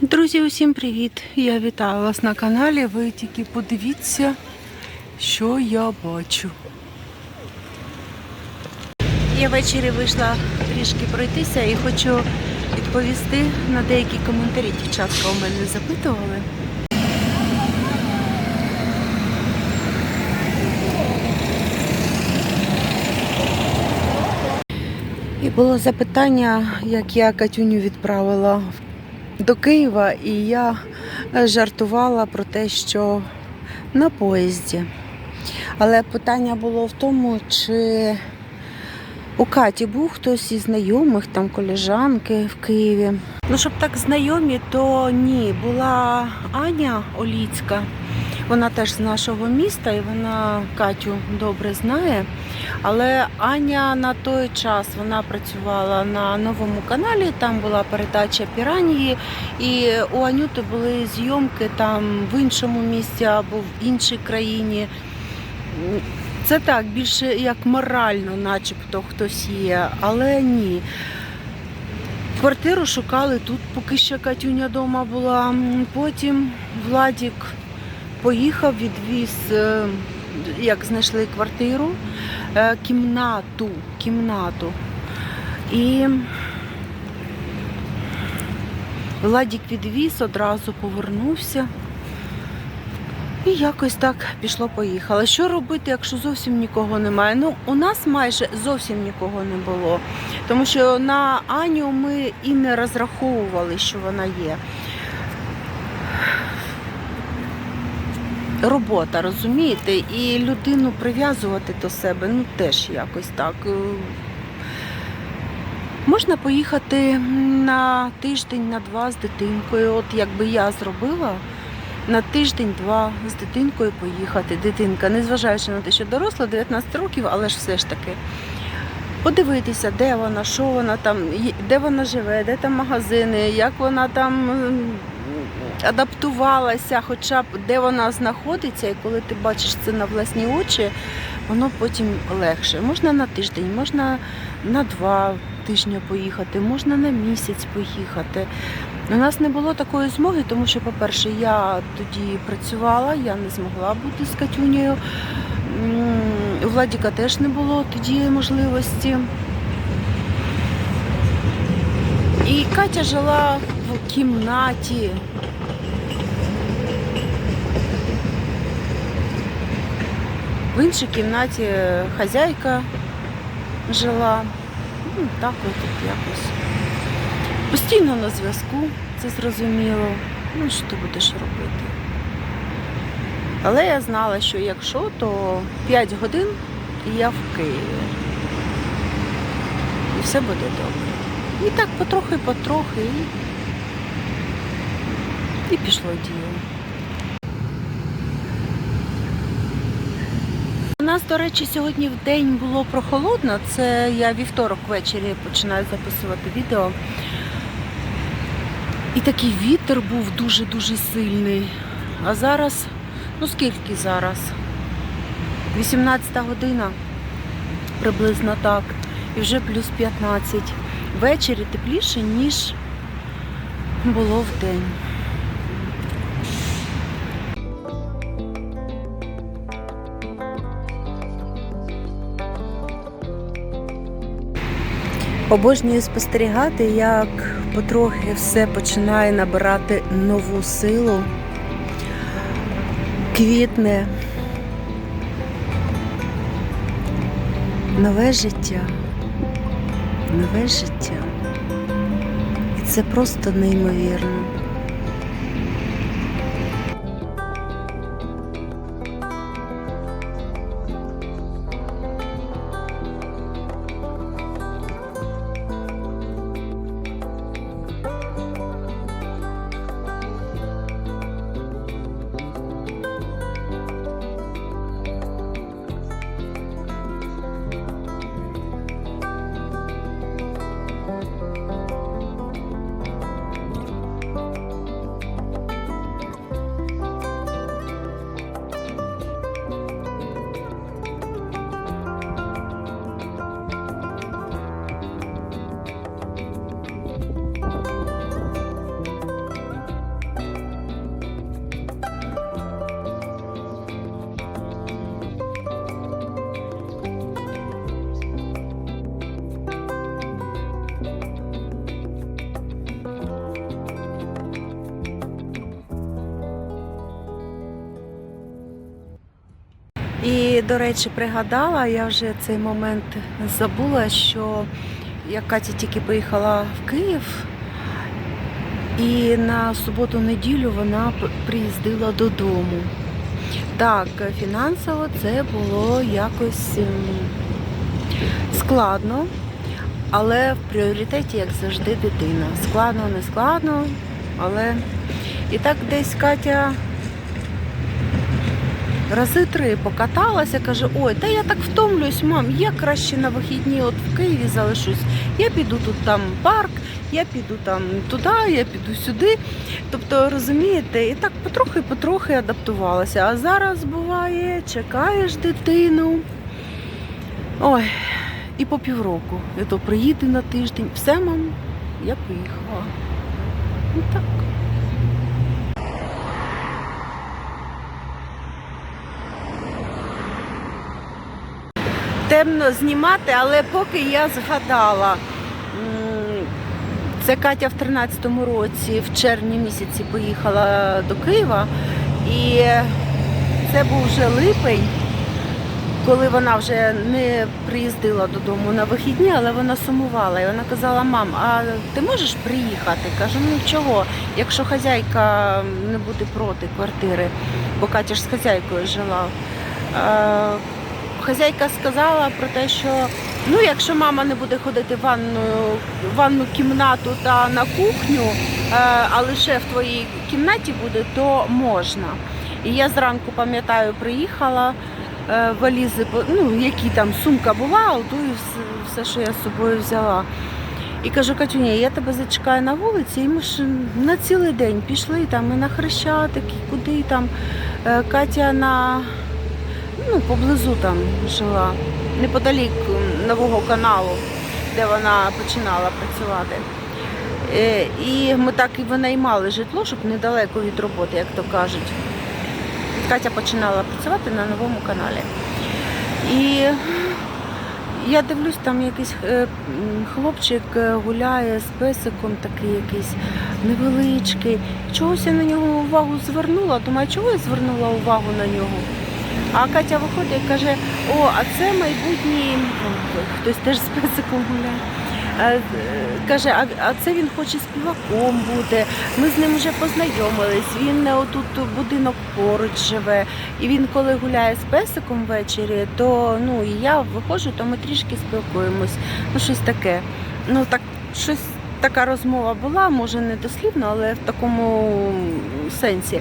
Друзі, усім привіт! Я вітаю вас на каналі. Ви тільки подивіться, що я бачу. Я ввечері вийшла трішки пройтися і хочу відповісти на деякі коментарі. Дівчатка у мене запитували. І було запитання, як я Катюню відправила до Києва, і я жартувала про те, що на поїзді. Але питання було в тому, чи у Каті був хтось із знайомих, там коліжанки в Києві. Ну, щоб так знайомі, то ні. Була Аня Оліцька. Вона теж з нашого міста і вона Катю добре знає. Але Аня на той час вона працювала на новому каналі, там була передача Піранії, і у Анюти були зйомки там в іншому місці або в іншій країні. Це так, більше як морально, начебто хтось є, але ні. Квартиру шукали тут, поки ще Катюня вдома була. Потім Владік поїхав, відвіз, е, як знайшли квартиру, е, кімнату, кімнату. І Владік відвіз, одразу повернувся. І якось так пішло-поїхало. Що робити, якщо зовсім нікого немає? Ну, у нас майже зовсім нікого не було. Тому що на Аню ми і не розраховували, що вона є. Робота, розумієте? І людину прив'язувати до себе, ну теж якось так. Е, Можна поїхати на тиждень, на два з дитинкою. От якби я зробила на тиждень-два з дитинкою поїхати. Дитинка, незважаючи на те, що доросла, 19 років, але ж все ж таки. Подивитися, де вона, що вона там, де вона живе, де там магазини, як вона там м, адаптувалася, хоча б де вона знаходиться, і коли ти бачиш це на власні очі, воно потім легше. Можна на тиждень, можна на два тижні поїхати, можна на місяць поїхати. У нас не було такої змоги, тому що, по-перше, я тоді працювала, я не змогла бути з Катюнею. У Владіка теж не було тоді можливості. І Катя жила в кімнаті. В іншій кімнаті хазяйка жила. Ну, так от якось. Постійно на зв'язку, це зрозуміло. Ну, що ти будеш робити? Але я знала, що якщо, то 5 годин і я в Києві. І все буде добре. І так потрохи-потрохи і, і пішло діло. У нас, до речі, сьогодні в день було прохолодно. Це я вівторок ввечері починаю записувати відео. І такий вітер був дуже-дуже сильний. А зараз, ну скільки зараз? 18 година, приблизно так. І вже плюс 15. Ввечері тепліше, ніж було в день. Обожнюю спостерігати, як потрохи все починає набирати нову силу, квітне, нове життя, нове життя. І це просто неймовірно. До речі, пригадала, я вже цей момент забула, що як Катя тільки поїхала в Київ, і на суботу-неділю вона приїздила додому. Так, фінансово це було якось ем, складно, але в пріоритеті, як завжди, дитина. Складно, не складно, але і так десь Катя рази три покаталася, каже, ой, та я так втомлююсь, мам, я краще на вихідні от в Києві залишусь. Я піду тут там парк, я піду там туди, я піду сюди. Тобто, розумієте, і так потрохи-потрохи адаптувалася. А зараз буває, чекаєш дитину. Ой, і по півроку. І то приїде на тиждень. Все, мам, я поїхала. Ну так. Темно знімати, але поки я згадала. Це Катя в 13-му році, в червні місяці поїхала до Києва. І це був вже липень, коли вона вже не приїздила додому на вихідні, але вона сумувала. І вона казала: мам, а ти можеш приїхати? Кажу, ну чого? Якщо хазяйка не буде проти квартири, бо Катя ж з хазяйкою жила. Хазяйка сказала про те, що ну, якщо мама не буде ходити в ванну, в ванну кімнату та на кухню, е, а лише в твоїй кімнаті буде, то можна. І я зранку пам'ятаю, приїхала е, валізи, ну, які там сумка була, ото і все, все, що я з собою взяла. І кажу, Катюня, я тебе зачекаю на вулиці, і ми ж на цілий день пішли там і на Хрещатик, і куди там. Е, Катя на ну, поблизу там жила, неподалік нового каналу, де вона починала працювати. Е, І ми так і винаймали житло, щоб недалеко від роботи, як то кажуть. Катя починала працювати на новому каналі. І я дивлюсь, там якийсь е, хлопчик е, гуляє з песиком, такий якийсь невеличкий. Чогось я на нього увагу звернула. Думаю, чого я звернула увагу на нього? А Катя виходить і каже: о, а це майбутній хтось теж з песиком гуляє. Е, Каже, а, а це він хоче співаком бути. Ми з ним вже познайомились. Він е, отут будинок поруч живе. І він, коли гуляє з песиком ввечері, то ну і я виходжу, то ми трішки спілкуємось. Ну, щось таке. Ну так, щось така розмова була, може не дослівно, але в такому сенсі.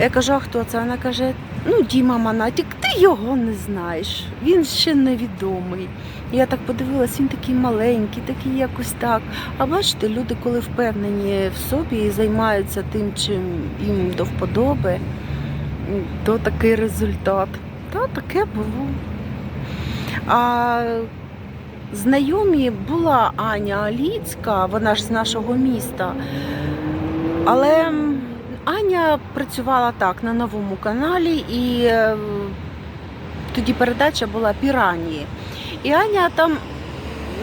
Я кажу, а хто це? Вона каже, ну Діма Манатік, ти його не знаєш. Він ще невідомий. Я так подивилась, він такий маленький, такий якось так. А бачите, люди, коли впевнені в собі і займаються тим, чим їм до вподоби, то такий результат. Та таке було. А знайомі була Аня Аліцька, вона ж з нашого міста. Але Аня працювала так на новому каналі, і е, тоді передача була Піранії. І Аня там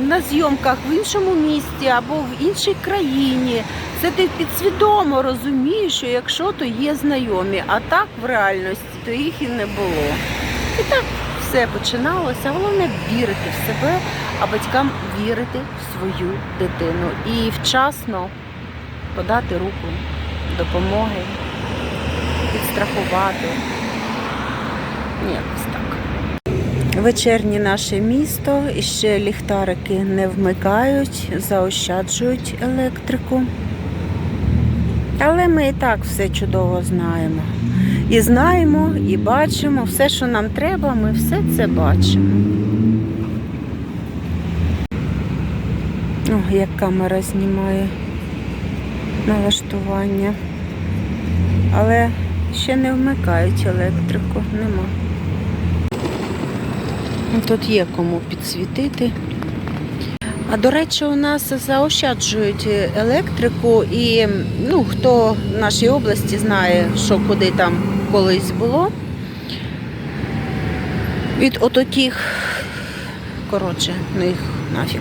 на зйомках в іншому місті або в іншій країні. Це ти підсвідомо розумієш, що якщо то є знайомі, а так в реальності то їх і не було. І так все починалося. Головне вірити в себе, а батькам вірити в свою дитину і вчасно подати руку допомоги, підстрахувати. Якось так. Вечірнє наше місто і ще ліхтарики не вмикають, заощаджують електрику. Але ми і так все чудово знаємо. І знаємо, і бачимо все, що нам треба, ми все це бачимо. О, як камера знімає налаштування. Але ще не вмикають електрику, нема. Тут є кому підсвітити. А до речі, у нас заощаджують електрику, і ну, хто в нашій області знає, що куди там колись було. Від ототіх, коротше, ну їх нафіг.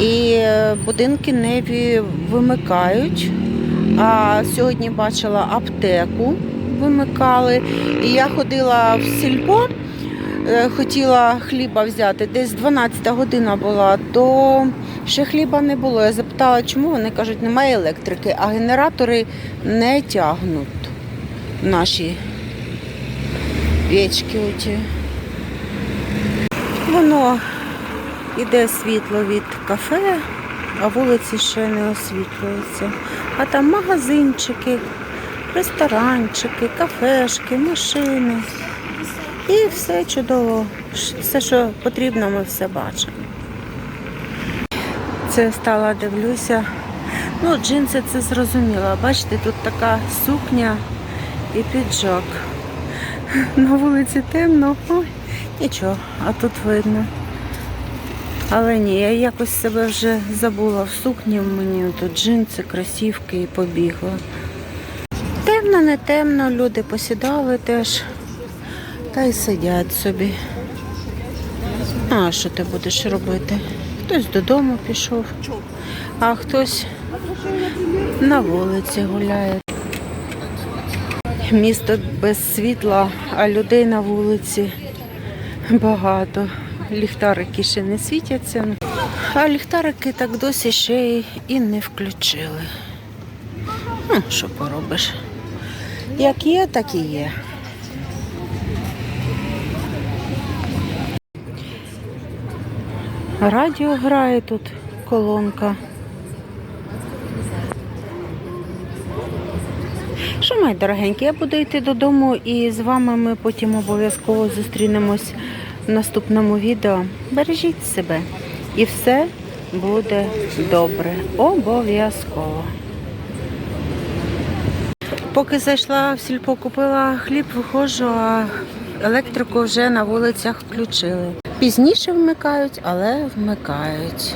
І е, будинки не вимикають. А сьогодні бачила аптеку вимикали. І я ходила в сільпо, е, хотіла хліба взяти, десь 12 година була, то ще хліба не було. Я запитала, чому вони кажуть, немає електрики, а генератори не тягнуть наші печки оті. Воно іде світло від кафе, а вулиці ще не освітлюються. А там магазинчики, ресторанчики, кафешки, машини. І все чудово. Все, що потрібно, ми все бачимо. Це стала, дивлюся. Ну, джинси це зрозуміло. Бачите, тут така сукня і піджак. На вулиці темно, ой, нічого, а тут видно. Але ні, я якось себе вже забула в сукні, мені тут джинси, кросівки і побігла. Темно, не темно, люди посідали теж та й сидять собі. А що ти будеш робити? Хтось додому пішов, а хтось на вулиці гуляє. Місто без світла, а людей на вулиці багато. Ліхтарики ще не світяться. А ліхтарики так досі ще і не включили. Ну, що поробиш? Як є, так і є. Радіо грає тут колонка. Що, мої дорогенькі, я буду йти додому і з вами ми потім обов'язково зустрінемось в наступному відео. Бережіть себе і все буде добре. Обов'язково. Поки зайшла в сільпо, купила хліб, виходжу, а електрику вже на вулицях включили. Пізніше вмикають, але вмикають.